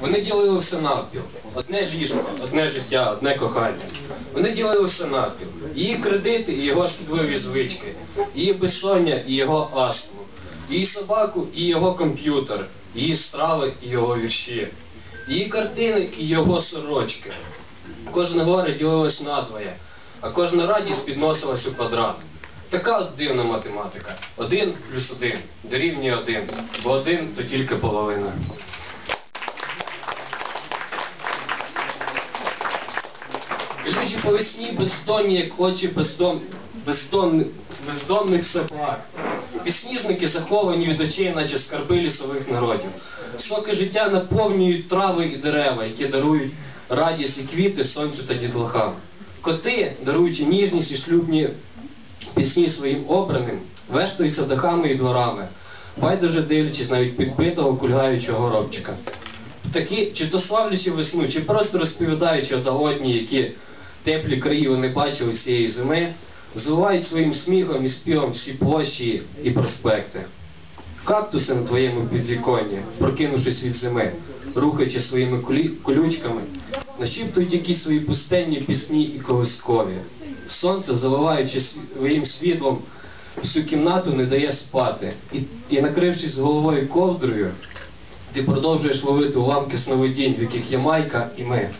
Вони ділили все навпіл. Одне ліжко, одне життя, одне кохання. Вони ділили все навпіл. Її кредити і його шкідливі звички, її безсоння і його астму, її собаку і його комп'ютер, її страви і його вірші, її картини і його сорочки. Кожне горе ділилось надвоє, а кожна радість підносилась у квадрат. Така от дивна математика. Один плюс один дорівнює один, бо один то тільки половина. Ілюжі по весні бездонні, як очі бездон, бездон, бездонних собак. Пісніжники заховані від очей, наче скарби лісових народів. Соки життя наповнюють трави і дерева, які дарують радість і квіти сонцю та дітлахам. Коти, даруючи ніжність і шлюбні пісні своїм обраним, вештуються дахами і дворами, байдуже дивлячись навіть підбитого кульгаючого робчика. Такі, чи то славлячи весну, чи просто розповідаючи одногодні, які теплі краї вони бачили цієї зими, звивають своїм сміхом і співом всі площі і проспекти. Кактуси на твоєму підвіконні, прокинувшись від зими, рухаючи своїми колючками, нашіптують якісь свої пустенні пісні і колискові. Сонце, заливаючи своїм світлом всю кімнату, не дає спати. І, і накрившись головою ковдрою, ти продовжуєш ловити уламки сновидінь, в яких є майка і ми.